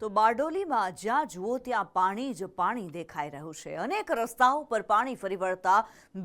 તો બારડોલીમાં જ્યાં જુઓ ત્યાં પાણી જ પાણી દેખાઈ રહ્યું છે. અનેક રસ્તાઓ પર પાણી ફરી વળતા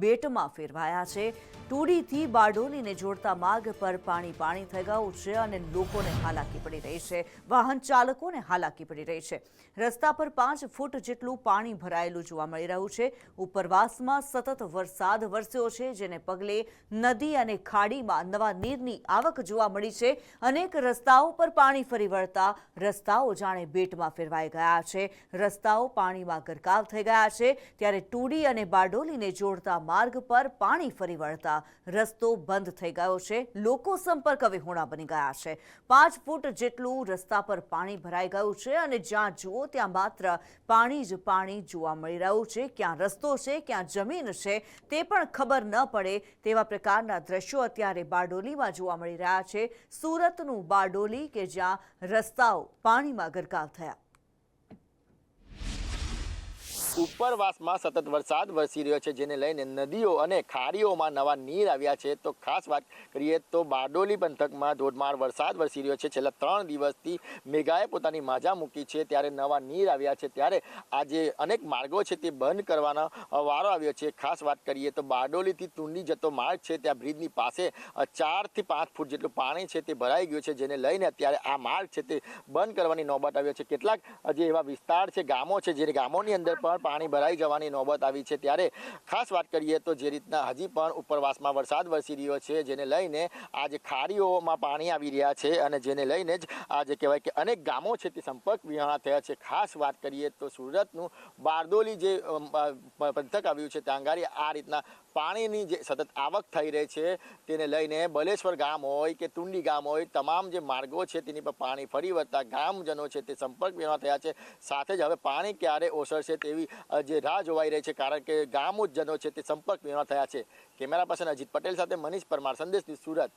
બેટમાં ફેરવાયા છે. ટુડીથી બારડોલીને જોડતા માર્ગ પર પાણી પાણી થઈ ગયું છે અને લોકોને હાલાકી પડી રહી છે. વાહન ચાલકોને હાલાકી પડી રહી છે. રસ્તા પર પાંચ ફૂટ જેટલું પાણી ભરાયેલું જોવા મળી રહ્યું છે. ઉપરવાસમાં સતત વરસાદ વરસ્યો છે, જેને પગલે નદી અને ખાડીમાં નવા નીરની આવક જોવા મળી છે. અનેક રસ્તાઓ પર પાણી ફરી વળતા રસ્તાઓ જાણે બેટમાં ફેરવાઈ ગયા છે. રસ્તાઓ પાણીમાં ગરકાવ થઈ ગયા છે. ત્યારે ટુડી અને બારડોલીને જોડતા માર્ગ પર પાણી ફરી વળતા રસ્તો બંધ થઈ ગયો છે. લોકો સંપર્ક વિહોણા બની ગયા છે. પાંચ ફૂટ જેટલું રસ્તા પર પાણી ભરાઈ ગયું છે અને જ્યાં જુઓ ત્યાં માત્ર પાણી જ પાણી જોવા મળી રહ્યું છે. ક્યાં રસ્તો છે, ક્યાં જમીન છે તે પણ ખબર ન પડે તેવા પ્રકારના દ્રશ્યો અત્યારે બારડોલીમાં જોવા મળી રહ્યા છે. સુરતનું બારડોલી કે જ્યાં રસ્તાઓ પાણીમાં ગરકાવ થયા ઉપરવાસમાં સતત વરસાદ વરસી રહ્યો છે, જેને લઈને નદીઓ અને ખાડીઓમાં નવા નીર આવ્યા છે. તો ખાસ વાત કરીએ તો બારડોલી પંથકમાં ધોધમાર વરસાદ વરસી રહ્યો છે. છેલ્લા ત્રણ દિવસથી મેઘાએ પોતાની માજા મૂકી છે. ત્યારે નવા નીર આવ્યા છે. ત્યારે આજે અનેક માર્ગો છે તે બંધ કરવાનો વારો આવ્યો છે. ખાસ વાત કરીએ તો બારડોલીથી તુંડી જતો માર્ગ છે. ત્યાં બ્રિજની પાસે ચારથી પાંચ ફૂટ જેટલું પાણી છે તે ભરાઈ ગયું છે, જેને લઈને અત્યારે આ માર્ગ છે તે બંધ કરવાની નોબત આવ્યો છે. કેટલાક જે એવા વિસ્તાર છે, ગામો છે, જે ગામોની અંદર પણ પાણી ભરાઈ જવાની નોબત આવી છે. ત્યારે ખાસ વાત કરીએ તો જે રીતના હજી પણ ઉપરવાસમાં વરસાદ વરસી રહ્યો છે, જેને લઈને આજે ખાડીઓમાં પાણી આવી રહ્યા છે અને જેને લઈને જ આજે કહેવાય કે અનેક ગામો છે તે સંપર્ક વિહોણા થયા છે. ખાસ વાત કરીએ તો સુરતનું બારડોલી જે પંથક આવ્યું છે, ત્યાં આગળ આ રીતના પાણીની જે સતત આવક થઈ રહી છે, તેને લઈને બલેશ્વર ગામ હોય કે તુંડી ગામ હોય, તમામ જે માર્ગો છે તેની પર પાણી ફરી વળતા ગામજનો છે તે સંપર્ક વિના થયા છે. સાથે જ હવે પાણી ક્યારે ઓસરશે તેવી જે રાહ જોવાઈ રહી છે, કારણ કે ગામજનો છે તે સંપર્ક વિના થયા છે. કેમેરા પર્સન અજીત પટેલ સાથે મનીષ પરમાર સંદેશ સુરત.